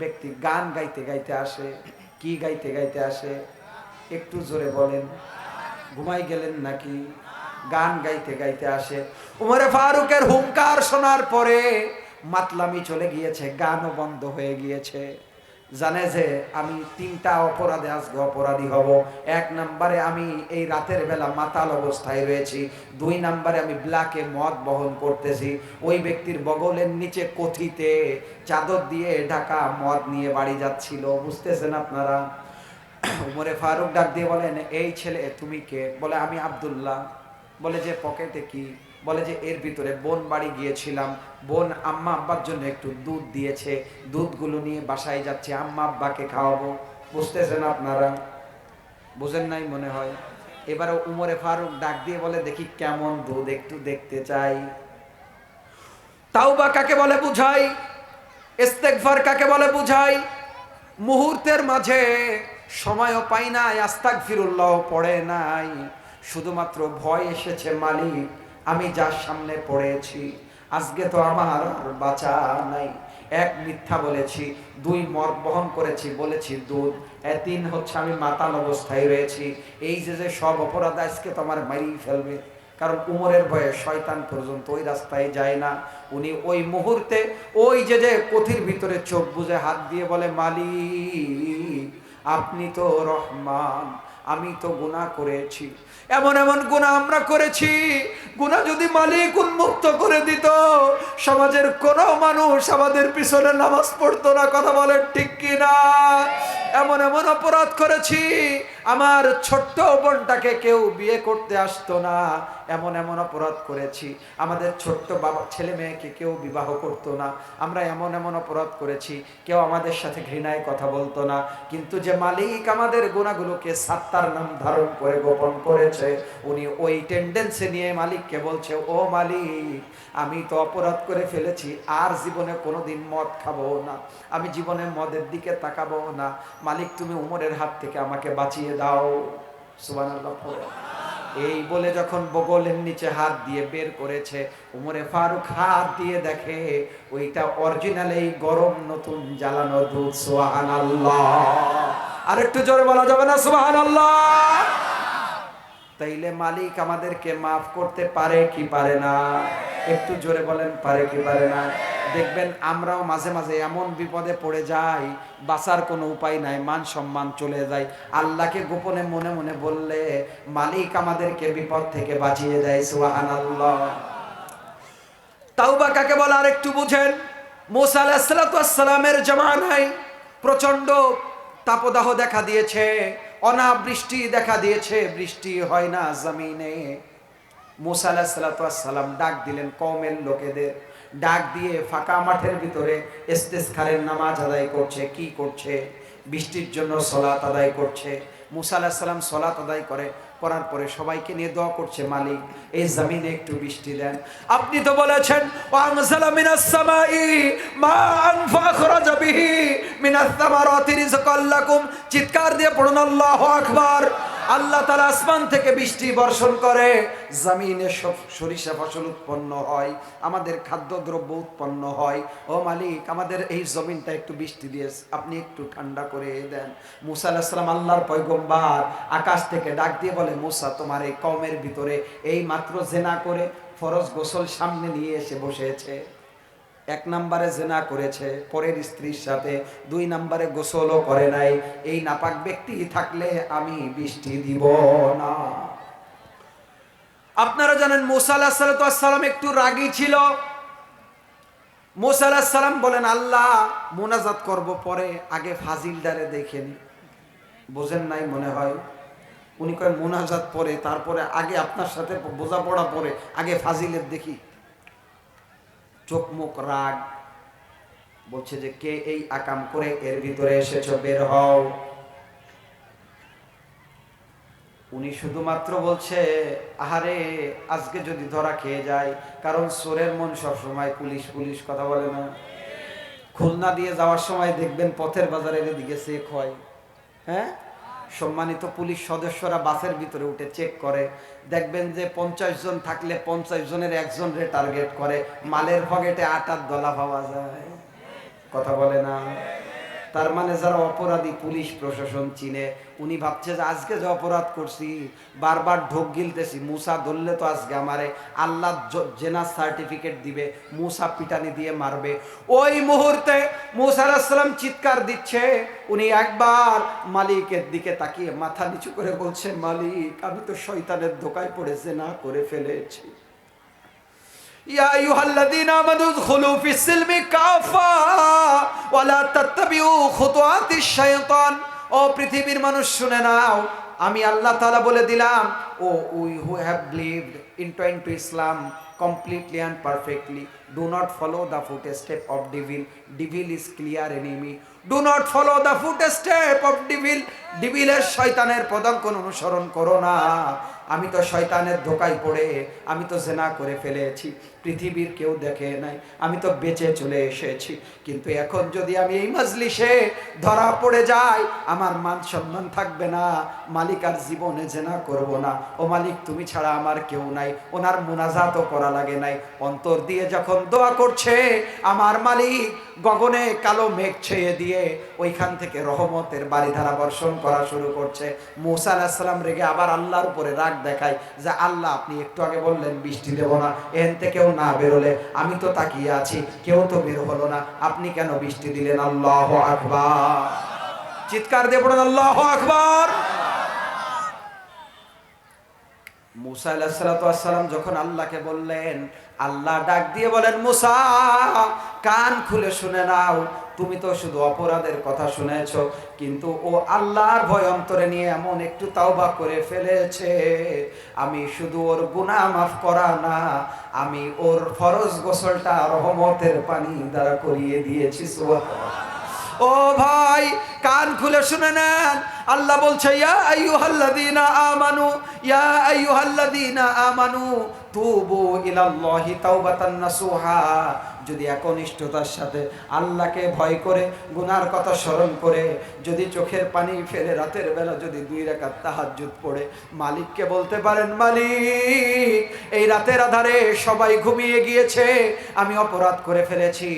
ব্যক্তি গান গাইতে গাইতে আসে, কি গাইতে গাইতে আসে, একটু জোরে বলেন, ঘুমাই গেলেন নাকি? গান গাইতে গাইতে আসে। উমরে ফারুকের হুঙ্কার শোনার পরে মাতলামি চলে গিয়েছে, গানও বন্ধ হয়ে গিয়েছে। জানে যে আমি তিনটা অপরাধে আজকে অপরাধী হব। এক নম্বরে আমি এই রাতের বেলা মাতাল অবস্থায় রয়েছি। দুই নম্বরে আমি ব্ল্যাকে মদ বহন করতেছি। ওই ব্যক্তির বগলের নিচে কথিতে চাদর দিয়ে ঢাকা মদ নিয়ে বাড়ি যাচ্ছিল। বুঝতেছেন আপনারা? উমরে ফারুক ডাক দিয়ে বলেন, এই ছেলে, তুমি কে? বলে, আমি আব্দুল্লাহ। বলে, যে পকেটে কি? বলে যে, এর ভিতরে বোন বাড়ি গিয়েছিলাম। বোন আম্মা আব্বার জন্য একটু দুধ দিয়েছে। দুধগুলো নিয়ে বাসায় যাচ্ছে, আম্মা আব্বাকে খাওয়াবো। বুঝতেছেন আপনারা? বুঝেন নাই মনে হয়? এবারে উমরে ফারুক ডাক দিয়ে বলে, দেখি কেমন দুধ একটু দেখতে চাই। তাও বা কাকে বলে বুঝাই? ইস্তেগফার কাকে বলে বুঝাই? মুহূর্তের মাঝে সময়ও পাই নাই আস্তাক ফিরুল্লাহ পড়ে নাই। শুধুমাত্র ভয় এসেছে মালিক। আমি যার সামনে পড়েছি, আজকে তো আমার বাঁচা নাই। এক মিথ্যা বলেছি, দুই মদ বহন করেছি, বলেছি দুধ। তিন হচ্ছে আমি মাতাল অবস্থায় রয়েছি। এই যে যে সব অপরাধ আজকে তো আমার মারিয়ে ফেলবে। কারণ উমরের ভয়ে শয়তান পর্যন্ত ওই রাস্তায় যায় না। উনি ওই মুহূর্তে ওই যে যে কথির ভিতরে চোখ বুঝে হাত দিয়ে বলে, মালিক, আপনি তো রহমান। আমি তো গুণা করেছি। এমন এমন গুণা আমরা করেছি। গুণা যদি মালিক উন্মুক্ত করে দিত, সমাজের কোন মানুষ আমাদের পিছনে নামাজ পড়তো না, কথা বলে ঠিক কিনা? এমন এমন অপরাধ করেছি। আমার ছোট্ট বোনটাকে কেউ বিয়ে করতে আসতো না। এমন এমন অপরাধ করেছি। আমাদের ছোট্ট বাবা, ছেলে মেয়েকে কেউ বিবাহ করতো না। আমরা এমন এমন অপরাধ করেছি। কেউ আমাদের সাথে ঘৃণায় কথা বলতো না। কিন্তু যে মালিক আমাদের গুণাগুলোকে সাত্তার নাম ধারণ করে গোপন করেছে, উনি ওই টেন্ডেন্সি নিয়ে মালিককে বলছে, ও মালিক, আমি তো অপরাধ করে ফেলেছি। আর জীবনে কোনোদিন মদ খাব না। আমি জীবনে মদের দিকে তাকাবো না। মালিক, তুমি উমরের হাত থেকে আমাকে বাঁচিয়ে দাও পড়ে। এই বলে যখন বগলের নিচে হাত দিয়ে বের করেছে, উমরে ফারুক হাত দিয়ে দেখে, ওইটা অরিজিনাল এই গরম নতুন জ্বালানো দুধ, সুবহানাল্লাহ। আর একটু জোরে বলা যাবে না, সুবহানাল্লাহ? তাইলে মালিক আমাদেরকে মাফ করতে পারে কি পারে না? একটু জোরে বলেন, পারে কি পারে না? দেখবেন আমরাও মাঝে মাঝে এমন বিপদে পড়ে যাই, বাঁচার কোনো উপায় নাই, মান সম্মান চলে যায়। আল্লাহকে গোপনে মনে মনে বললে, মালিক আমাদেরকে বিপদ থেকে বাঁচিয়ে দেয় সুহান আল্লাহ তাওবা কাকে বলে আর একটু বুঝেন? মোসা আলাহিসাল্লামের জামানায় প্রচণ্ড তাপদাহ দেখা দিয়েছে, অনাবৃষ্টি দেখা দিয়েছে, বৃষ্টি হয় না জমিনে। মুসা আলাহিসাল্লাম ডাক দিলেন কমের লোকেদের ডাক দিয়ে ফাঁকা মাঠের ভিতরে ইস্তেসখারের নামাজ আদায় করছে, কি করছে? বৃষ্টির জন্য সলাত আদায় করছে। মুসা আলাহিসাল্লাম সলাত আদায় করে, করার পরে সবাইকে নিয়ে দোয়া করছে, মালিক, এই জমিনে একটু বৃষ্টি দেন। আপনি তো বলেছেন চিৎকার দিয়ে পড়ুন, আল্লাহু আকবার। আল্লাহ তাআলা আসমান থেকে বৃষ্টি বর্ষণ করে, জমিনে সব সরিষা ফসল উৎপন্ন হয়, আমাদের খাদ্যদ্রব্য উৎপন্ন হয়। ও মালিক, আমাদের এই জমিনটা একটু বৃষ্টি দিয়ে আপনি একটু ঠান্ডা করে দেন। মুসা আলাহিস আল্লাহর পয়গম্বর আকাশ থেকে ডাক দিয়ে বলে, মুসা, তোমার এই কমের ভিতরে এই মাত্র জেনা করে ফরজ গোসল সামনে নিয়ে এসে বসেছে। এক নম্বরে জেনা করেছে, পরের স্ত্রীর সাথে, দুই নম্বরে গোসলও করে নাই। এই নাপাক ব্যক্তি থাকলে আমি বৃষ্টি দিব না। আপনারা জানেন, মোসা আলাহিসাল্লাম একটু রাগী ছিল। মোসা আলাহিসাল্লাম বলেন, আল্লাহ, মোনাজাত করব পরে, আগে ফাজিলদারে দেখে নি। বোঝেন নাই মনে হয়? উনি কয়, মোনাজাত পরে, তারপরে আগে আপনার সাথে বোঝাপড়া পরে, আগে ফাজিলের দেখি। চোখ মুখ রাগ। বলছে যে, কে এই আকাম করে এর ভিতরে এসেছ? বের হও। উনি শুধুমাত্র বলছে, আহারে, আজকে যদি ধরা খেয়ে যায়, কারণ সোরের মন সবসময় পুলিশ পুলিশ কথা বলে না। খুলনা দিয়ে যাওয়ার সময় দেখবেন পথের বাজারের দিকে চেক হয় হ্যাঁ? সম্মানিত পুলিশ সদস্যরা বাসের ভিতরে উঠে চেক করে। দেখবেন যে পঞ্চাশ জন থাকলে পঞ্চাশ জনের একজন রে টার্গেট করে। মালের পকেটে আটার দলা পাওয়া যায়। কথা বলে না। তার মানে যারা অপরাধী পুলিশ প্রশাসন চিনে, উনি ভাবছে যে আজকে যে অপরাধ করছি, বারবার ঢোক গিলতেছি, মুসা ধরলে তো আজকে আমারে আল্লাহ জ- জেনার সার্টিফিকেট দিবে, মুসা পিটানি দিয়ে মারবে। ওই মুহূর্তে মুসা আলাহিসাল্লাম চিৎকার দিচ্ছে, উনি একবার মালিকের দিকে তাকিয়ে মাথা নিচু করে বলছে, মালিক, আমি তো শয়তানের ধোকায় পড়ে না করে ফেলেছি। يا أيها الذين آمنوا ادخلوا في السلم كافة ولا تتبعوا خطوات الشيطان ও পৃথিবীর মানুষ শুনে নাও আমি আল্লাহ তাআলা বলে দিলাম O ye who have believed into into Islam completely and perfectly do not follow the footstep of devil devil is clear enemy do not follow the footstep of devil ডিবিলের শয়তানের পদাঙ্কন অনুসরণ করো না আমি তো শয়তানের ধোকায় পড়ে, আমি তো জেনা করে ফেলেছি, পৃথিবীর কেউ দেখে নাই, আমি তো বেঁচে চলে এসেছি। কিন্তু এখন যদি আমি এই মজলিসে ধরা পড়ে যাই, আমার মান সম্মান থাকবে না, মালিক আর জীবনে জেনা করব না। ও মালিক, তুমি ছাড়া আমার কেউ নাই, ওনার মুনাজাতও করা লাগে নাই। অন্তর দিয়ে যখন দোয়া করছে, আমার মালিক গগনে কালো মেঘ ছেয়ে দিয়ে ওইখান থেকে রহমতের বাড়িধারা বর্ষণ করা শুরু করছে। মুসা আলাহিসাল্লাম রেগে আবার আল্লাহর উপরে রাগ দেখায় যে, আল্লাহ, আপনি একটু আগে বললেন বৃষ্টি দেব না, এখান থেকেও না বেরোলে আমি তো তাকিয়ে আছি, কেউ তো বের হলো না, আপনি কেন বৃষ্টি দিলেন? আল্লাহ আকবার। চিৎকার দিয়ে পড়েন, আল্লাহ আকবার। মুসা আলাহিসাল্লাম যখন আল্লাহকে বললেন, আল্লাহ ডাক দিয়ে বলেন, মুসা, কান খুলে শুনে নাও তুমি তো শুধু অপরাধের কথা শুনেছ, কিন্তু ও আল্লাহর ভয় অন্তরে নিয়ে এমন একটু তাওবা করে ফেলেছে। আমি শুধু ওর গুনাহ মাফ করা না, আমি ওর ফরজ গোসলটা রহমতের পানি দ্বারা করিয়ে দিয়েছি ও ভাই, কান খুলে শুনে নেন। আল্লাহ বলছে, ইয়া আইয়ুহাল্লাযীনা আমানু, ইয়া আইয়ুহাল্লাযীনা আমানু, তুবু ইলাল্লাহি তাওবাতান নাসুহা। যদি একনিষ্ঠতার সাথে আল্লাহকে ভয় করে, গুনার কথা স্মরণ করে, যদি চোখের পানি ফেলে, রাতের বেলা যদি দুই রাকাত তাহাজ্জুদ পড়ে, মালিককে বলতে পারেন, মালিক, এই রাতের আধারে সবাই ঘুমিয়ে গিয়েছে, আমি অপরাধ করে ফেলেছি,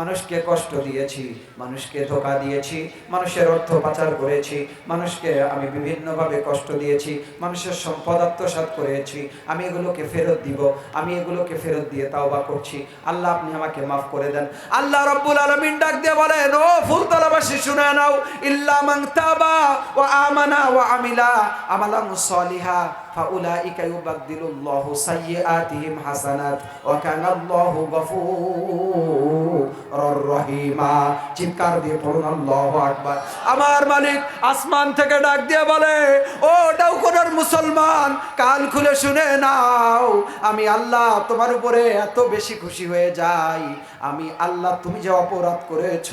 মানুষকে কষ্ট দিয়েছি, মানুষকে ধোকা দিয়েছি, মানুষের অর্থ পাচার করেছি, মানুষকে আমি বিভিন্নভাবে কষ্ট দিয়েছি, মানুষের সম্পদ আত্মসাৎ করেছি, আমি এগুলোকে ফেরত দিব, আমি এগুলোকে ফেরত দিয়ে তাওবা করছি, আল্লাহ আপনি আমাকে মাফ করে দেন। আল্লাহ রব্বুল আলমিন ডাক দিয়ে বলেন, ও ফুলতলাবাসী শুনে নাও। ইল্লা মাংতাবা ও আমানা ও আমিলা আমালাম সালিহা। চিৎকার দিয়ে পড়ুন আকবার। আমার মালিক আসমান থেকে ডাক দিয়ে বলে, ও ডাউকোনার মুসলমান, কান খুলে শুনে নাও। আমি আল্লাহ তোমার উপরে এত বেশি খুশি হয়ে যাই। আমি আল্লাহ, তুমি যে অপরাধ করেছ,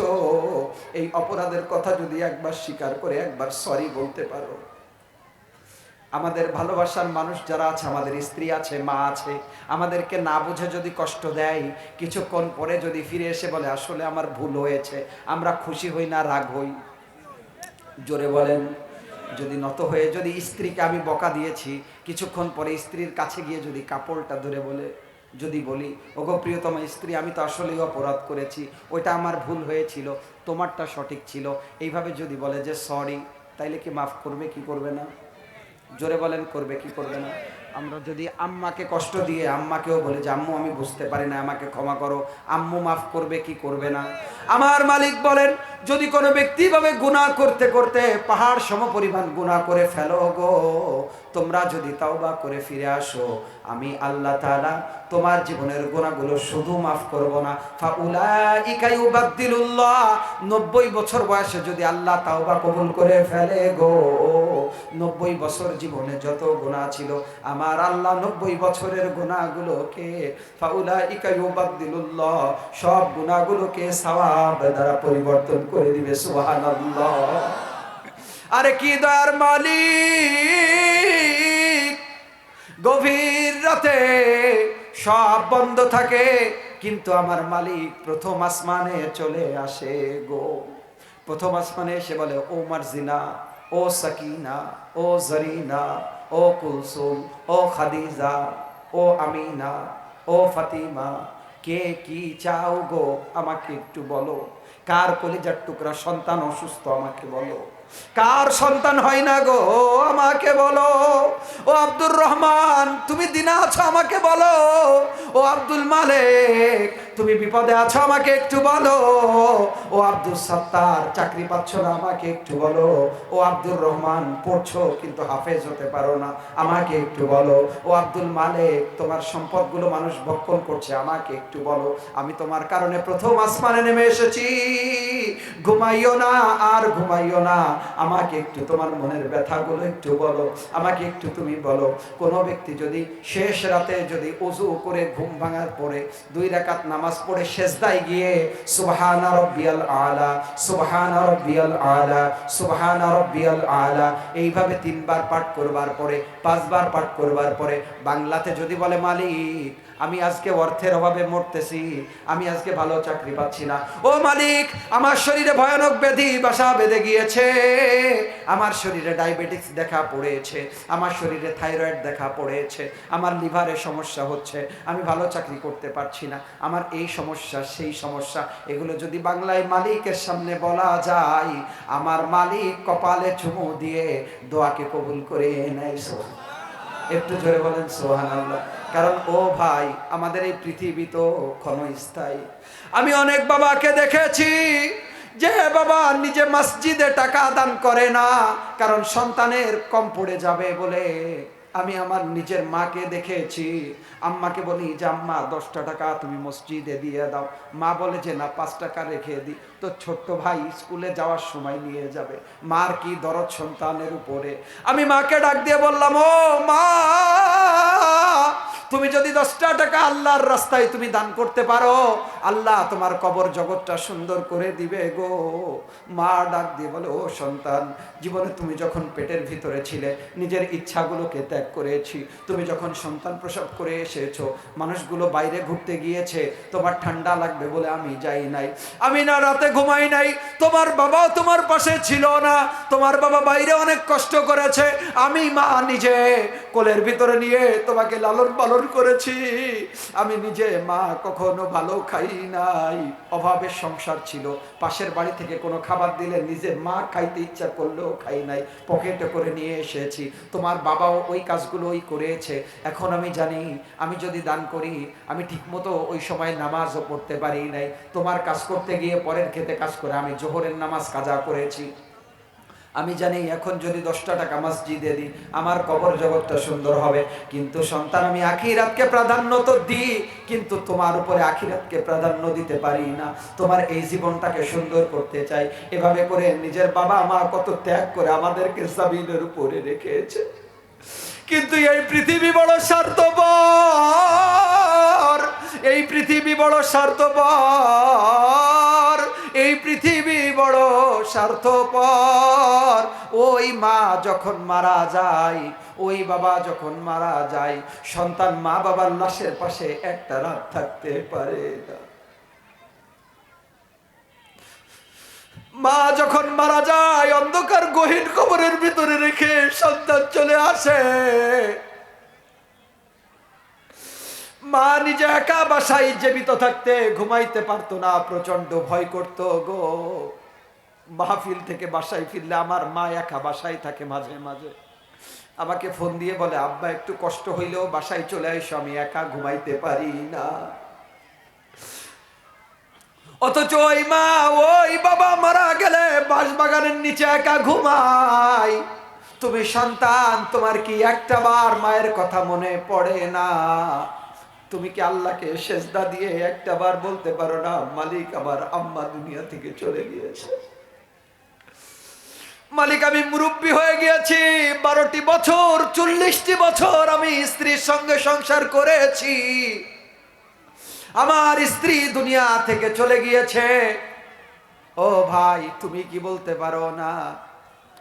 এই অপরাধের কথা যদি একবার স্বীকার করে একবার সরি বলতে পারো। আমাদের ভালোবাসার মানুষ যারা আছে, আমাদের স্ত্রী আছে, মা আছে, আমাদেরকে না বুঝে যদি কষ্ট দেয়, কিছুক্ষণ পরে যদি ফিরে এসে বলে, আসলে আমার ভুল হয়েছে, আমরা খুশি হই না, রাগ হই। জোরে বলেন, যদি নত হয়ে যদি স্ত্রীকে আমি বকা দিয়েছি, কিছুক্ষণ পরে স্ত্রীর কাছে গিয়ে যদি কাপড়টা ধরে বলে, যদি বলি, ওগো প্রিয়তম স্ত্রী, আমি তো আসলেই অপরাধ করেছি, ওইটা আমার ভুল হয়েছিল, তোমারটা সঠিক ছিল। এইভাবে যদি বলে যে, সরি, তাইলে কি মাফ করবে, কি করবে না? জোরে বলেন, করবে কি করবে না? আমরা যদি আম্মাকে কষ্ট দিয়ে, আম্মাকেও বলে যে, আম্মু, আমি বুঝতে পারি না, আমাকে ক্ষমা করো। আম্মু মাফ করবে কি করবে না? আমার মালিক বলেন, যদি কোনো ব্যক্তিভাবে গুণা করতে করতে পাহাড় সমপরিমাণ পরিমাণ গুনাহ করে ফেলো গো তোমরা যদি তাওবা করে ফিরে আসো, আমি আল্লাহ তাআলা তোমার জীবনের গুনাহগুলো শুধু মাফ করব না। ফাউলাইকা ইউবাদদিলুল্লাহ 90 বছর বয়সে যদি আল্লাহ তাওবা কবুল করে ফেলে গো, নব্বই বছর জীবনে যত গুণা ছিল, আমার আল্লাহ নব্বই বছরের গুণাগুলোকে ফাউলা ইকাইবাদ্দিলুল্লাহ সব গুণাগুলোকে সওয়াব দ্বারা পরিবর্তন করে দিবে, সুবহানাল্লাহ। আরে কি দয়ার মালিক? গভীর রাতে সব বন্ধ থাকে, কিন্তু আমার মালিক প্রথম আসমানে চলে আসে গো। প্রথম আসমানে এসে বলে, ও মার্জিনা, ও সাকিনা, ও জরিনা, ও কুলসুম, ও খাদিজা, ও আমিনা, ও ফাতিমা, কে কি চাও গো আমাকে একটু বলো? কার কলিজার টুকরা সন্তান অসুস্থ আমাকে বলো? কার সন্তান হয় না গো? আমাকে বলো। ও আব্দুর রহমান, তুমি দিনা আছো আমাকে বলো। ও আব্দুল মালিক তুমি বিপদে আছো, আমাকে একটু বলো। ও আব্দুল সত্তার, চাকরি পাচ্ছ না, আমাকে একটু বলো। ও আব্দুর রহমান, পড়ছো, কিন্তু হাফেজ হতে পারো না, আমাকে একটু বলো। ও আব্দুল মালিক, তোমার সম্পদগুলো মানুষ ভক্ষণ করছে, আমাকে একটু বলো। আমি তোমার কারণে প্রথম আসমানে নেমে এসেছি। ঘুমাইও না, আর ঘুমাইও না, আমাকে একটু তোমার মনের ব্যথাগুলো একটু বলো, আমাকে একটু তুমি বলো। কোনো ব্যক্তি যদি শেষ রাতে যদি অজু করে ঘুম ভাঙার পরে দুই রাকাত নামাজ পড়ে শেষদায় গিয়ে সুবহানা রব্বিয়াল আলা, সুবহানা রব্বিয়াল আলা, সুবহানা রব্বিয়াল আলা। এইভাবে তিনবার পাঠ করবার পরে, পাঁচবার পাঠ করবার পরে বাংলাতে যদি বলে মালিক আমি আজকে অর্থের অভাবে মরতেছি, আমি আজকে ভালো চাকরি পাচ্ছি না। ও মালিক, আমার শরীরে ভয়ানক ব্যাধি, বাসা বেঁধে গিয়েছে। আমার শরীরে ডায়াবেটিস দেখা পড়েছে, আমার শরীরে থাইরয়েড দেখা পড়েছে, আমার লিভারে সমস্যা হচ্ছে, আমি ভালো চাকরি করতে পারছি না। আমার এই সমস্যা, সেই সমস্যা, এগুলো যদি বাংলায় মালিকের সামনে বলা যায়, আমার মালিক কপালে চুমু দিয়ে দোয়াকে কবুল করে নেয়। একটু জোরে বলেন সোহান আল্লাহ কারণ, ও ভাই, আমাদের এই পৃথিবী তো ক্ষণস্থায়ী। আমি অনেক বাবাকে দেখেছি যে বাবা নিজে মসজিদে টাকা দান করে না, কারণ সন্তানের কম পড়ে যাবে বলে। আমি আমার নিজের মাকে দেখেছি। আম্মাকে বলি, যে আম্মা, দশটা টাকা তুমি মসজিদে দিয়ে দাও। মা বলে, যে না, পাঁচ টাকা রেখে দিই তো ছোট্ট ভাই স্কুলে যাওয়ার সময় নিয়ে যাবে, মার কি দরদ সন্তানের উপরে। আমি মাকে ডাক দিয়ে বললাম, ও মা তুমি যদি দশটা টাকা আল্লাহর রাস্তায় তুমি দান করতে পারো আল্লাহ তোমার কবর জগৎটা সুন্দর করে দিবে গো। মা ডাক দিয়ে বলে, ও সন্তান, জীবনে তুমি যখন পেটের ভিতরে ছিলে, নিজের ইচ্ছাগুলোকে ত্যাগ করেছি। তুমি যখন সন্তান প্রসব করে এসেছ, মানুষগুলো বাইরে ঘুরতে গিয়েছে, তোমার ঠান্ডা লাগবে বলে আমি যাই নাই। আমি না রাতে ঘুমাই নাই, তোমার বাবাও তোমার পাশে ছিল না। তোমার বাবা বাইরে অনেক কষ্ট করেছে। আমি মা নিজে কোলের ভিতরে নিয়ে তোমাকে লালন পালন করেছি। আমি নিজে মা কখনো ভালো খাই নাই। অভাবের সংসার ছিল। পাশের বাড়ি থেকে কোনো খাবার দিলে নিজের মা খাইতে ইচ্ছা করলেও খাই নাই। পকেটে করে নিয়ে এসেছি। তোমার বাবাও ওই কাজগুলোই করেছে। এখন আমি জানি, আমি যদি দান করি, আমি ঠিকমতো ওই সময় নামাজও পড়তে পারি নাই। তোমার কাজ করতে গিয়ে পরের খেতে কাজ করে আমি জোহরের নামাজ কাজা করেছি। আমি জানি এখন যদি দশটা টাকা মসজিদে দিই, আমার কবর জগৎটা সুন্দর হবে। কিন্তু সন্তান, আমি আখিরাতকে প্রাধান্য তো দিই, কিন্তু তোমার উপরে আখিরাতকে প্রাধান্য দিতে পারি না। তোমার এই জীবনটাকে সুন্দর করতে চাই। এভাবে করে নিজের বাবা মা কত ত্যাগ করে আমাদেরকে জামিনের উপরে রেখেছে। কিন্তু এই পৃথিবী বড় স্বার্থপর। এই পৃথিবী বড় স্বার্থপর। এই পৃথিবী বড় স্বার্থপর। ওই মা যখন মারা যায়, ওই বাবা যখন মারা যায়, সন্তান মা বাবার লাশের পাশে একটা রাত থাকতে পারে না। মা যখন মারা যায়, অন্ধকার গহীন কবরের ভিতরে রেখে সন্তান চলে আসে। মা নিজে একা বাসায় জীবিত থাকতে ঘুমাইতে পারতো না প্রচণ্ড ভয় করতো গো। মাহফিল থেকে বাসায় ফিরলে আমার মা একা বাসায় থাকে মাঝে মাঝে। আমাকে ফোন দিয়ে বলে, আব্বা, একটু কষ্ট হইলেও বাসায় চলে এসো আমি একা ঘুমাইতে পারি না। অথচ ওই মা, ওই বাবা মারা গেলে বাঁশবাগানের নিচে একা ঘুমাই। তুমি সন্তান, তোমার কি একটা বার মায়ের কথা মনে পড়ে না? তুমি কি আল্লাহকে সেজদা দিয়ে একটা বার বলতে পারো না, মালিক আমার আম্মা দুনিয়া থেকে চলে গিয়েছে? মালিক, আমি মুরব্বী হয়ে গিয়েছি। বারোটি বছর, চল্লিশটি বছর আমি স্ত্রীর সঙ্গে সংসার করেছি। আমার স্ত্রী দুনিয়া থেকে চলে গিয়েছে। ও ভাই, তুমি কি বলতে পারো না?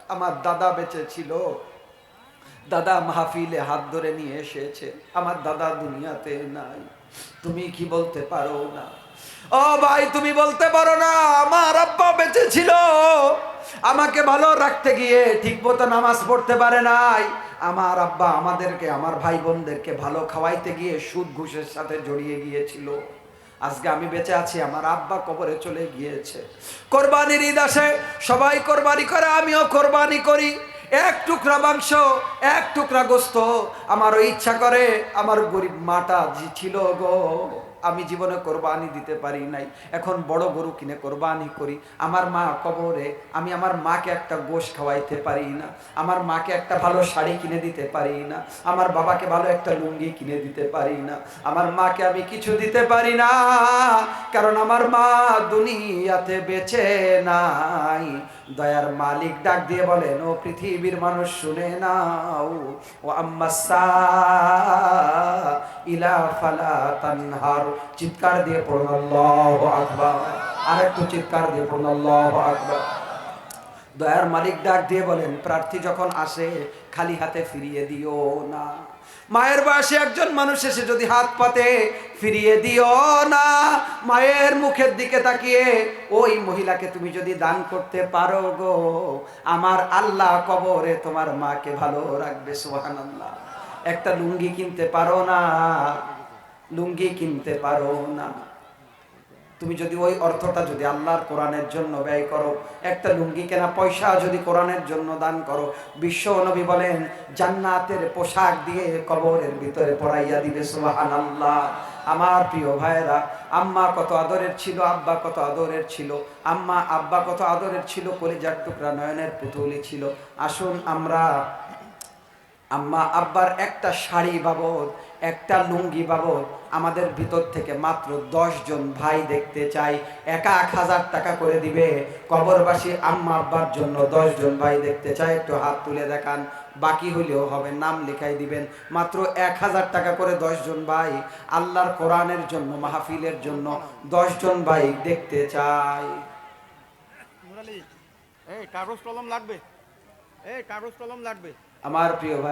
আমার দাদা বেঁচে ছিল। দাদা মাহফিলে হাত ধরে নিয়ে এসেছে। আমার দাদা দুনিয়াতে নাই। তুমি কি বলতে পারো না? ও ভাই, তুমি বলতে পারো না, আমার আব্বা বেঁচে ছিল। আমাকে ভালো রাখতে গিয়ে ঠিক মতো নামাজ পড়তে পারে নাই। আমার আব্বা আমাদেরকে, আমার ভাই বোনদেরকে ভালো খাওয়াইতে গিয়ে সুদ ঘুষের সাথে জড়িয়ে গিয়েছিল। আজকে আমি বেঁচে আছি, আমার আব্বা কবরে চলে গিয়েছে। কোরবানির ঈদ আসে, সবাই কোরবানি করে, আমিও কোরবানি করি। এক টুকরা মাংস, এক টুকরা গোস্ত, আমারও ইচ্ছা করে, আমার গরিব মাটা ছিল গো। আমি জীবনে কোরবানি দিতে পারি নাই। এখন বড় গরু কিনে কোরবানি করি। আমার মা কবরে, আমি আমার মাকে একটা গোশ খাওয়াইতে পারি না। আমার মাকে একটা ভালো শাড়ি কিনে দিতে পারি না। আমার বাবাকে ভালো একটা লুঙ্গি কিনে দিতে পারি না। আমার মাকে আমি কিছু দিতে পারি না। কারণ আমার মা দুনিয়াতে বেঁচে নাই। দয়ার মালিক ডাক দিয়ে বলেন, ও পৃথিবীর মানুষ, শুনে নাও। ও আম্মাসা ইলা ফালা তানহার। চিৎকার দিয়ে পড়ুন, আল্লাহু আকবার। আর একটু চিৎকার দিয়ে পড়ুন, আল্লাহু আকবার। দয়ার মালিক ডাক দিয়ে বলেন, প্রার্থী যখন আসে, খালি হাতে ফিরিয়ে দিও না। মায়ের বয়সে একজন মানুষ এসে যদি হাত পাতে, ফিরিয়ে দিও না। মায়ের মুখের দিকে তাকিয়ে, ওই মহিলাকে তুমি যদি দান করতে পারো গো, আমার আল্লাহ কবরে তোমার মাকে ভালো রাখবে, সুবহানাল্লাহ। একটা লুঙ্গি কিনতে পারো না। লুঙ্গি কিনতে পারো না। তুমি যদি ওই অর্থটা যদি আল্লাহর কোরআনের জন্য ব্যয় করো, একটা লুঙ্গি কেনা পয়সা যদি কোরআনের জন্য দান করো, বিশ্ব নবী বলেন, জান্নাতের পোশাক দিয়ে কবরের ভিতরে পড়াইয়া দিবে সুবাহান আল্লাহ আমার প্রিয় ভাইরা আম্মা কত আদরের ছিল, আব্বা কত আদরের ছিল, আম্মা, আব্বা কত আদরের ছিল, কলিজার টুকরা নয়নের পুতুলি ছিল। আসুন আমরা আম্মা, আব্বার একটা শাড়ি বাবদ একটা লুঙ্গি বাবদ আমাদের ভিতর থেকে মাত্র দশ জন ভাই দেখতে চাই এক এক হাজার টাকা করে দিবে। কবরবাসী আম্মা আব্বার জন্য দশ জন ভাই দেখতে চাই একটু হাত তুলে দেখান। বাকি হলেও হবে নাম লিখাই দিবেন। মাত্র এক হাজার টাকা করে দশ জন ভাই আল্লাহর কোরআনের জন্য মাহফিলের জন্য দশ জন ভাই দেখতে চাই এই কাগজ কলম লাগবে। এই কাগজ কলম লাগবে। আমার প্রিয় ভাই